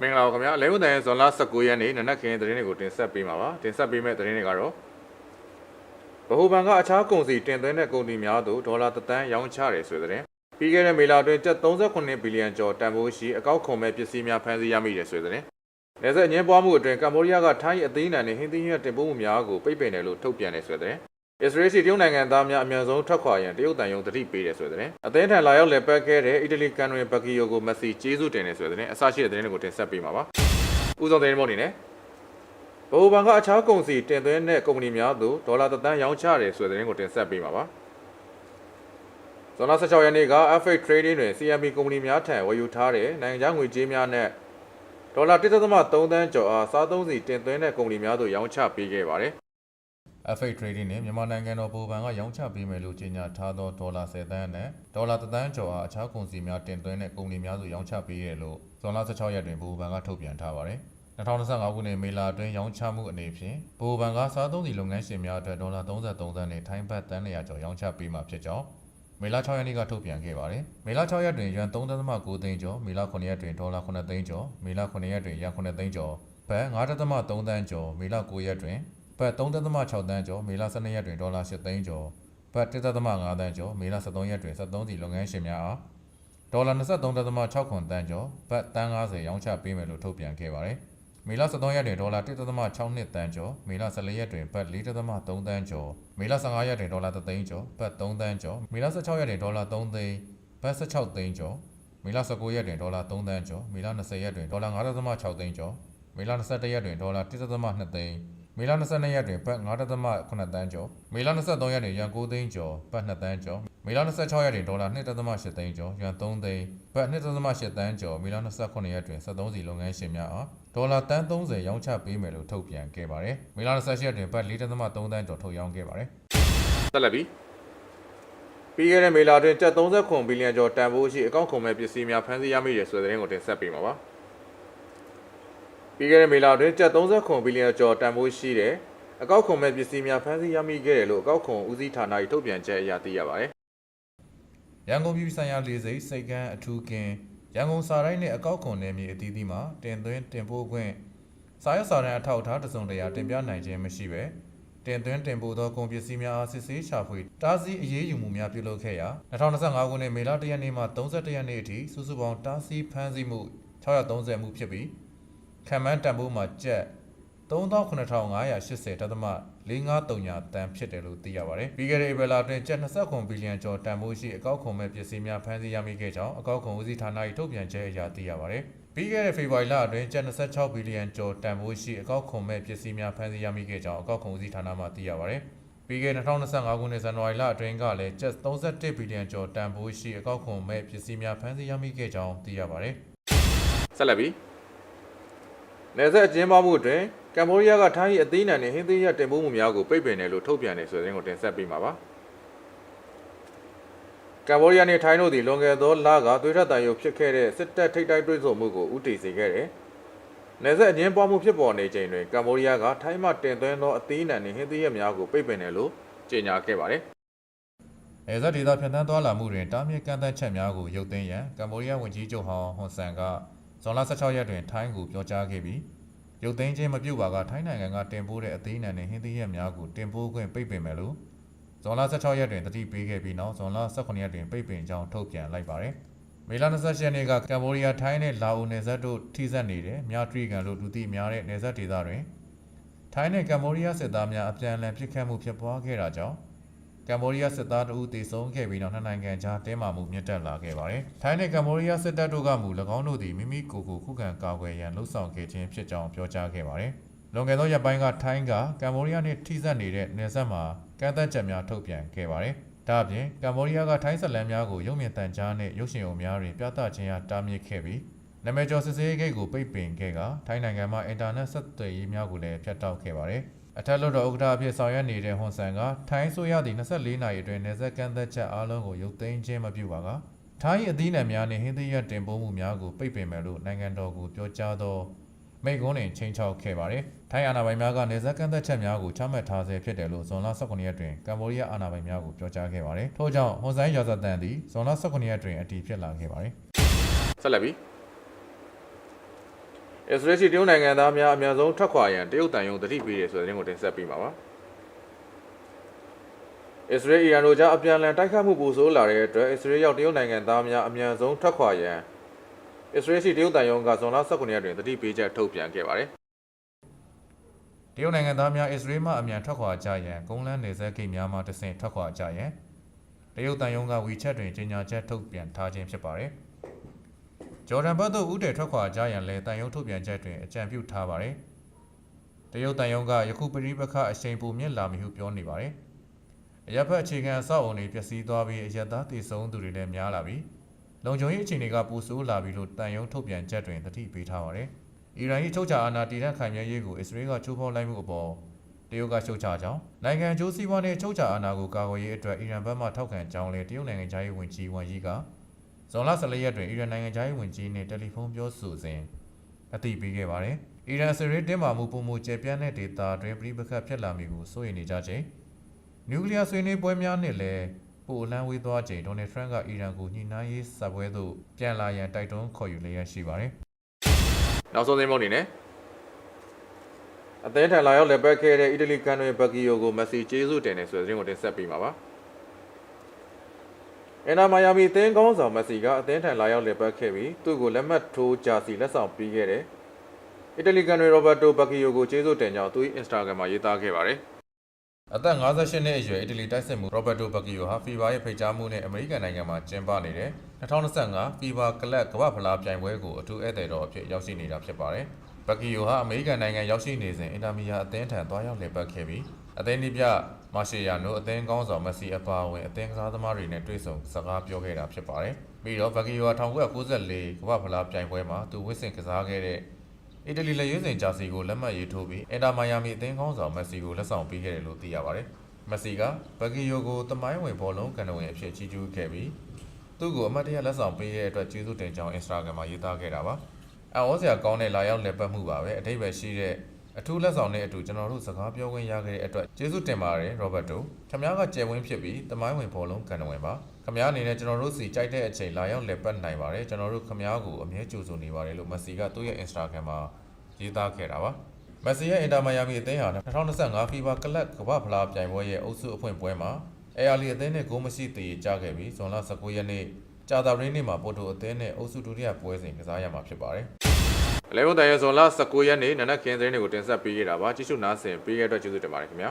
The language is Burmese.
မင်္ဂလာပါခင်ဗျာလဲဝန်တန်ရဲ့ဇွန်လ19ရက်နေ့နနက်ခင်းသတင်းတွေကိုတင်ဆက်ပေးမှာပါတင်ဆက်ပေးမယ့်သတင်းတွေကတော့ဗဟိုဘဏ်ကအခြားကုန်စည်တင်သွင်းတဲ့ကုန်တွေများသို့ဒေါ်လာတသန်းရောင်းချတယ်ဆိုတဲ့သတင်းပြီးခဲ့တဲ့မေလအတွင်းကျပ်38ဘီလီယံကျော်တန်ဖိုးရှိအကောက်ခွန်မဲ့ပစ္စည်းများဖမ်းဆီးရမိတယ်ဆိုတဲ့သတင်းနေဆက်အငင်းပွားမှုအတွင်းကမ္ဘောဒီးယားကထိုင်းအသေးနံနဲ့ဟင်းသီးဟင်းတင်ပို့မှုများကိုပိတ်ပင်တယ်လို့ထုတ်ပြန်တယ်ဆိုတဲ့သတင်း အစ္စရေးစီတရုတ်နိုင်ငံသားများအမြန်ဆုံးထွက်ခွာရန်တရုတ်တန်ယုံတတိပေးတယ်ဆိုတဲ့သတင်းအသင်းထံလာရောက်လည်ပတ်ခဲ့တဲ့အီတလီကန်တွင်ဘကီယိုကိုမက်ဆီကျေးဇူးတင်တယ်ဆိုတဲ့သတင်းအစရှိတဲ့သတင်းတွေကိုတင်ဆက်ပေးမှာပါဦးဆောင်သတင်းမောအနေနဲ့ဘိုဘန်ကအခြားကုန်စည်တင်သွင်းတဲ့ကုမ္ပဏီများသို့ဒေါ်လာတသန်းရောင်းချတယ်ဆိုတဲ့သတင်းကိုတင်ဆက်ပေးမှာပါဇွန်လ16ရက်နေ့က FA Trading တွင် CMB ကုမ္ပဏီများထံဝယ်ယူထားတဲ့နိုင်ငံခြားငွေကြေးများနဲ့ဒေါ်လာ1.3သန်းကျော်အားစားသုံးစီတင်သွင်းတဲ့ကုမ္ပဏီများသို့ရောင်းချပေးခဲ့ပါတယ် FA Trading နဲ့မြန်မာနိုင်ငံတော်ဗဟိုဘဏ်ကရောင်းချပေးမယ်လို့ကြေညာထားသောဒေါ်လာ10သန်းနဲ့ဒေါ်လာ1သန်းကျော်အားအခြားကုန်စည်များတင်သွင်းတဲ့ကုမ္ပဏီများသို့ရောင်းချပေးရလို့ဇွန်လ16ရက်တွင်ဗဟိုဘဏ်ကထုတ်ပြန်ထားပါတယ်။2025ခုနှစ်မေလအတွင်းရောင်းချမှုအနေဖြင့်ဗဟိုဘဏ်ကစားသုံးစီလုပ်ငန်းရှင်များအတွက်ဒေါ်လာ33သန်းနဲ့ထိုင်းဘတ်တန်း100ကျော်ရောင်းချပေးမှာဖြစ်ကြောင်းမေလ6ရက်နေ့ကထုတ်ပြန်ခဲ့ပါတယ်။မေလ6ရက်တွင်ရန်3.9သိန်းကျော်မေလ9ရက်တွင်ဒေါ်လာ9သိန်းကျော်မေလ9ရက်တွင်ရန်9သိန်းကျော်ဘတ်9.3သန်းကျော်မေလ9ရက်တွင် ဘတ်3.6သန်းကျော်မေလ12ရက်တွင်ဒေါ်လာ8သိန်းကျော်ဘတ်1.5သန်းကျော်မေလ13ရက်တွင်73စီလုပ်ငန်းရှင်များအားဒေါ်လာ23.6ခွန်တန်းကျော်ဘတ်တန်း90ရောင်းချပေးမယ်လို့ထုတ်ပြန်ခဲ့ပါတယ်။မေလ13ရက်တွင်ဒေါ်လာ1.62တန်းကျော်မေလ14ရက်တွင်ဘတ်4.3တန်းကျော်မေလ15ရက်တွင်ဒေါ်လာ3သိန်းကျော်ဘတ်3တန်းကျော်မေလ16ရက်တွင်ဒေါ်လာ3သိန်းဘတ်16သိန်းကျော်မေလ19ရက်တွင်ဒေါ်လာ3တန်းကျော်မေလ20ရက်တွင်ဒေါ်လာ9.6သိန်းကျော်မေလ21ရက်တွင်ဒေါ်လာ1.2သိန်း မေလ22ရက်တွင်ဘတ်9.8တန်းကျော်မေလ23ရက်တွင်ရန်9သိန်းကျော်ဘတ်2တန်းကျော်မေလ26ရက်တွင်ဒေါ်လာ2.8သိန်းကျော်ရန်3သိန်းဘတ်2.8တန်းကျော်မေလ29ရက်တွင်73စီလုပ်ငန်းရှင်များအားဒေါ်လာတန်း30ရောင်းချပေးမယ်လို့ထုတ်ပြန်ခဲ့ပါတယ်မေလ28ရက်တွင်ဘတ်4.3တန်းကျော်ထုတ်ရောင်းခဲ့ပါတယ်တက်လက်ပြီပြီးခဲ့တဲ့မေလအတွင်းကျပ်39ဘီလီယံကျော်တန်ဖိုးရှိအကောင့်ခုံမဲ့ပစ္စည်းများဖမ်းဆီးရမိတယ်ဆိုတဲ့သတင်းကိုတင်ဆက်ပေးမှာပါ ပြီးခဲ့တဲ့မေလအတွင်းကျပ်39ဘီလီယံကျော်တန်ဖိုးရှိတဲ့အကောက်ခုံမဲ့ပစ္စည်းများဖမ်းဆီးရမိခဲ့တယ်လို့အကောက်ခုံဦးစီးဌာန၏ထုတ်ပြန်ချက်အရသိရပါတယ်။ရန်ကုန်ပြည်ဆိုင်ရာလေဆိပ်စိတ်ကမ်းအထူးကင်းရန်ကုန်စာတိုင်းနဲ့အကောက်ခုံနယ်မြေအသီးသီးမှာတင်သွင်းတင်ပို့ခွင့်စာရွက်စာတမ်းအထောက်အထားတစုံတရာတင်ပြနိုင်ခြင်းမရှိဘဲတင်သွင်းတင်ပို့သောကုန်ပစ္စည်းများအားစစ်ဆေးရှာဖွေတားဆီးအရေးယူမှုများပြုလုပ်ခဲ့ရာ2025ခုနှစ်မေလ1ရက်နေ့မှ31ရက်နေ့အထိစုစုပေါင်းတားဆီးဖမ်းဆီးမှု630မှုဖြစ်ပြီး ခံမှန်းတန်ဖိုးမှာကျပ်39,580တသမ4539တန်ဖြစ်တယ်လို့သိရပါတယ်။ပြီးခဲ့တဲ့ဧပြီလအတွင်းကျပ်29ဘီလီယံကျော်တန်ဖိုးရှိအကောက်ခွန်မဲ့ပစ္စည်းများဖမ်းဆီးရမိခဲ့ကြောင်းအကောက်ခွန်ဦးစီးဌာန၏ထုတ်ပြန်ချက်အရသိရပါတယ်။ပြီးခဲ့တဲ့ဖေဖော်ဝါရီလအတွင်းကျပ်26ဘီလီယံကျော်တန်ဖိုးရှိအကောက်ခွန်မဲ့ပစ္စည်းများဖမ်းဆီးရမိခဲ့ကြောင်းအကောက်ခွန်ဦးစီးဌာနမှသိရပါတယ်။ပြီးခဲ့တဲ့2025ခုနှစ်ဇန်နဝါရီလအတွင်းကလည်းကျပ်31ဘီလီယံကျော်တန်ဖိုးရှိအကောက်ခွန်မဲ့ပစ္စည်းများဖမ်းဆီးရမိခဲ့ကြောင်းသိရပါတယ်။ဆက်လက်ပြီး နယ်စပ်အကျဉ်းပေါမှုအတွင်းကမ္ဘောဒီးယားကထိုင်း၏အသေးနံနဲ့ဟင်းသေးရတင်ပို့မှုများကိုပိတ်ပင်တယ်လို့ထုတ်ပြန်တယ်ဆိုတဲ့သတင်းကိုတင်ဆက်ပေးမှာပါကမ္ဘောဒီးယားနဲ့ထိုင်းတို့သည်လွန်ခဲ့သောလကသွေးထွက်တန်ရုပ်ဖြစ်ခဲ့တဲ့စစ်တပ်ထိပ်တိုက်တွေ့ဆုံမှုကိုဥတီစေခဲ့တယ်။နယ်စပ်အကျဉ်းပေါမှုဖြစ်ပေါ်နေချိန်တွင်ကမ္ဘောဒီးယားကထိုင်းမှတင်သွင်းသောအသေးနံနဲ့ဟင်းသေးရများကိုပိတ်ပင်တယ်လို့ကြေညာခဲ့ပါတယ်။နယ်စပ်ဒေသဖြတ်သန်းသွားလာမှုတွင်တားမြစ်ကန့်သတ်ချက်များကိုရုပ်သိမ်းရန်ကမ္ဘောဒီးယားဝန်ကြီးချုပ်ဟောင်းဟွန်ဆန်က ဇွန်လ16ရက်တွင်ထိုင်းကိုပြောကြားခဲ့ပြီးရုပ်သိမ်းခြင်းမပြုတ်ပါကထိုင်းနိုင်ငံကတင်ပို့တဲ့အသေးနံနဲ့ဟင်းသီးရက်များကိုတင်ပို့ခွင့်ပိတ်ပင်မယ်လို့ဇွန်လ16ရက်တွင်တတိပေးခဲ့ပြီးနောက်ဇွန်လ18ရက်တွင်ပိတ်ပင်ကြောင်းထုတ်ပြန်လိုက်ပါတယ်။မေလ28ရက်နေ့ကကမ္ဘောဒီးယားထိုင်းနဲ့လာအိုနယ်စပ်တို့ထိစပ်နေတဲ့မြထရီကန်လို့လူသိများတဲ့နယ်စပ်ဒေသတွင်ထိုင်းနဲ့ကမ္ဘောဒီးယားစစ်သားများအပြန်အလှန်ပစ်ခတ်မှုဖြစ်ပွားခဲ့တာကြောင့် ကမ္ဘောဒီးယားစစ်သားတအုပ်တေဆုံးခဲ့ပြီးနောက်နှစ်နိုင်ငံကြားတင်းမာမှုမြင့်တက်လာခဲ့ပါတယ်။ထိုင်းနဲ့ကမ္ဘောဒီးယားစစ်တပ်တို့ကမူ၎င်းတို့သည်မိမိကိုယ်ကိုခုခံကာကွယ်ရန်လှုံ့ဆော်ခဲ့ခြင်းဖြစ်ကြောင်းပြောကြားခဲ့ပါတယ်။လွန်ခဲ့သောရက်ပိုင်းကထိုင်းကကမ္ဘောဒီးယားနှင့်ထိစပ်နေတဲ့နယ်စပ်မှာကန့်သတ်ချက်များထုတ်ပြန်ခဲ့ပါတယ်။ဒါ့အပြင်ကမ္ဘောဒီးယားကထိုင်းဆက်လန်များကိုရုပ်မြင်သံကြားနှင့်ရုပ်ရှင်အုံများတွင်ပြသခြင်းအားတားမြစ်ခဲ့ပြီးနာမည်ကျော်စစ်ဆေးရေးဂိတ်ကိုပိတ်ပင်ခဲ့ကထိုင်းနိုင်ငံမှာအင်တာနက်ဆက်သွယ်ရေးများကိုလည်းဖျက်တောက်ခဲ့ပါတယ်။ အထက်လွှတ်တော်ဥက္ကဋ္ဌအဖြစ်ဆောင်ရွက်နေတဲ့ဟွန်ဆန်ကထိုင်းဆိုရသည့်24နာရီအတွင်းနေဆက်ကန့်သက်ချက်အားလုံးကိုရုပ်သိမ်းခြင်းမပြုပါကထိုင်းအသီးနှံများနှင့်ဟင်းသီးရတင်ပို့မှုများကိုပိတ်ပင်မယ်လို့နိုင်ငံတော်ကိုပြောကြားသောမိန့်ခွန်းတွင်ချိန်ချောက်ခဲ့ပါတယ်။ထိုင်းအာဏာပိုင်များကနေဆက်ကန့်သက်ချက်များကိုချမှတ်ထားဆဲဖြစ်တယ်လို့ဇွန်လ18ရက်တွင်ကမ္ဘောဒီးယားအာဏာပိုင်များကိုပြောကြားခဲ့ပါတယ်။ထို့ကြောင့်ဟွန်ဆိုင်ရာဇတ်တန်သည်ဇွန်လ18ရက်တွင်အတည်ဖြစ်လာခဲ့ပါတယ်။ဆက်လက်ပြီး အစ္စရေးရှိတရုတ်နိုင်ငံသားများအများဆုံးထွက်ခွာရန်တရုတ်တန်ယုံတတိပေးတယ်ဆိုတဲ့သတင်းကိုတင်ဆက်ပေးမှာပါအစ္စရေးအီရန်တို့ကြားအပြန်အလှန်တိုက်ခတ်မှုပိုဆိုးလာတဲ့အတွက်အစ္စရေးရောက်တရုတ်နိုင်ငံသားများအများဆုံးထွက်ခွာရန်အစ္စရေးရှိတရုတ်တန်ယုံကဇွန်လ19ရက်တွင်တတိပေးချက်ထုတ်ပြန်ခဲ့ပါတယ်တရုတ်နိုင်ငံသားများအစ္စရေးမှအမြန်ထွက်ခွာကြရန်ကုန်းလန်းနေဆက်ဂိတ်များမှတဆင့်ထွက်ခွာကြရန်တရုတ်တန်ယုံက WeChat တွင်ကြေညာချက်ထုတ်ပြန်ထားခြင်းဖြစ်ပါတယ် ဂျော်ဒန်ဘတ်သို့ဦးတည်ထွက်ခွာကြရန်လည်းတန်ယုံထုတ်ပြန်ချက်တွင်အကြံပြုထားပါတယ်တရုတ်တန်ယုံကယခုပရိပခအရှိန်ပိုမြင့်လာမည်ဟုပြောနေပါတယ်အရပ်ဘက်အခြေခံအဆောက်အုံတွေပျက်စီးသွားပြီးအရက်သားတည်ဆုံသူတွေလည်းများလာပြီးလုံခြုံရေးအခြေအနေကပိုဆိုးလာပြီလို့တန်ယုံထုတ်ပြန်ချက်တွင်သတိပေးထားပါတယ်အီရန်၏ချုပ်ချာအာဏာတည်တံ့ခိုင်မြဲရေးကိုအစ္စရေးကချိုးဖောက်လိုက်မှုအပေါ်တရုတ်ကရှုတ်ချကြောင်းနိုင်ငံအကျိုးစီးပွားနှင့်ချုပ်ချာအာဏာကိုကာကွယ်ရေးအတွက်အီရန်ဘက်မှထောက်ခံကြောင်းလည်းတရုတ်နိုင်ငံသားရေးဝန်ကြီးဝမ်ယီက ဇွန်လ14ရက်တွင်အီရန်နိုင်ငံသားရေးဝန်ကြီးနှင့်တယ်လီဖုန်းပြောဆိုစဉ်အသိပေးခဲ့ပါတယ်။အီရန်စရေးတင်းမာမှုပုံမှုကျပြန့်တဲ့ဒေသတွင်ပြည်ပခတ်ဖြစ်လာမည်ကိုစိုးရိမ်နေကြချိန်နျူကလ িয়ার ဆွေးနွေးပွဲများနှင့်လည်းပိုအလန်းဝေးသွားချိန်ဒေါ်နယ်ထရန့်ကအီရန်ကိုညှိနှိုင်းရေးစပွဲသို့ပြန်လာရန်တိုက်တွန်းခေါ်ယူလျက်ရှိပါတယ်။နောက်ဆုံးသတင်းမုံနေနဲ့အသင်းထံလာရောက်လက်ပတ်ခဲ့တဲ့အီတလီကန်တွေဘက်ကီယိုကိုမက်ဆီကျေးဇူးတင်တယ်ဆိုတဲ့သတင်းကိုတင်ဆက်ပေးမှာပါ။ အင်နာမိုင်ယာမီအသင်းကောင်းဆောင်မက်ဆီကအသင်းထံလာရောက်လက်ပတ်ခဲ့ပြီးသူ့ကိုလက်မှတ်ထိုးဂျာစီလက်ဆောင်ပေးခဲ့တယ်။အီတလီကန်တွေရောဘတ်တိုဘက်ကီယိုကိုကျေးဇူးတင်ကြောင်းသူ့ Instagram မှာရေးသားခဲ့ပါတယ်။အသက်58နှစ်အရွယ်အီတလီတိုက်စစ်မှုရောဘတ်တိုဘက်ကီယိုဟာဖီဗာရဲ့ဖိတ်ကြားမှုနဲ့အမေရိကန်နိုင်ငံမှာကျင်းပနေတဲ့2025ဖီဗာကလပ်ကမ္ဘာဖလားပြိုင်ပွဲကိုအထူးဧည့်သည်တော်အဖြစ်ရောက်ရှိနေတာဖြစ်ပါတယ်။ဘက်ကီယိုဟာအမေရိကန်နိုင်ငံရောက်ရှိနေစဉ်အင်တာမီယာအသင်းထံသွားရောက်လည်ပတ်ခဲ့ပြီးအသင်းဒီပြ မာရှေယာနိုအသင်းကောင်းဆောင်မက်ဆီအပါအဝင်အသင်းကစားသမားတွေနဲ့တွေ့ဆုံစကားပြောခဲ့တာဖြစ်ပါတယ်။ပြီးတော့ဘက်ကီယိုဟာ1994ကမ္ဘာဖလားပြိုင်ပွဲမှာသူဝစ်ဆင်ကစားခဲ့တဲ့အီတလီလက်ရွေးစင်ဂျာစီကိုလက်မှတ်ရေးထိုးပြီးအင်တာမိုင်ယာမီအသင်းကောင်းဆောင်မက်ဆီကိုလက်ဆောင်ပေးခဲ့တယ်လို့သိရပါတယ်။မက်ဆီကဘက်ကီယိုကိုတမိုင်းဝင်ဘောလုံးကန်တဝင်အဖြစ်ကြီးကျူးခဲ့ပြီးသူ့ကိုအမတ်တရလက်ဆောင်ပေးတဲ့အတွက်ကျေးဇူးတင်ကြောင်း Instagram မှာရေးသားခဲ့တာပါ။အံ့ဩစရာကောင်းတဲ့လာရောက်လည်ပတ်မှုပါပဲအတိတ်ပဲရှိတဲ့ အထူးလက်ဆောင်နဲ့အတူကျွန်တော်တို့စကားပြောခွင့်ရခဲ့တဲ့အတွက်ကျေးဇူးတင်ပါတယ်ရောဘတ်တိုခမ ्या ကကျယ်ဝင်းဖြစ်ပြီးတမိုင်းဝင်ဘောလုံးကန်တဝင်ပါခမ ्या အနေနဲ့ကျွန်တော်တို့စီကြိုက်တဲ့အချိန်လာရောက်လည်ပတ်နိုင်ပါတယ်ကျွန်တော်တို့ခမ ्या ကိုအမြဲကြိုဆိုနေပါတယ်လို့မက်ဆီကသူ့ရဲ့ Instagram မှာရေးသားခဲ့တာပါမက်ဆီရဲ့အင်တာမိုင်ယာမီအသင်းဟာ2025 FIFA ကလပ်ကမ္ဘာဖလားပြိုင်ပွဲရဲ့အုပ်စုအဖွင့်ပွဲမှာအဲယာလီအသင်းနဲ့ဂိုးမရှိသေးကြခဲ့ပြီးဇွန်လ19ရက်နေ့ကြာသပတေးနေ့မှာပို့တိုအသင်းနဲ့အုပ်စုဒုတိယပွဲစဉ်ကစားရမှာဖြစ်ပါတယ် အလဲဘုံတန်ရဇွန်လ19ရက်နေ့နနက်ခင်းသတင်းတွေကိုတင်ဆက်ပေးခဲ့တာပါကြည့်ရှုနားဆင်ပေးခဲ့တဲ့အတွက်ကျေးဇူးတင်ပါတယ်ခင်ဗျာ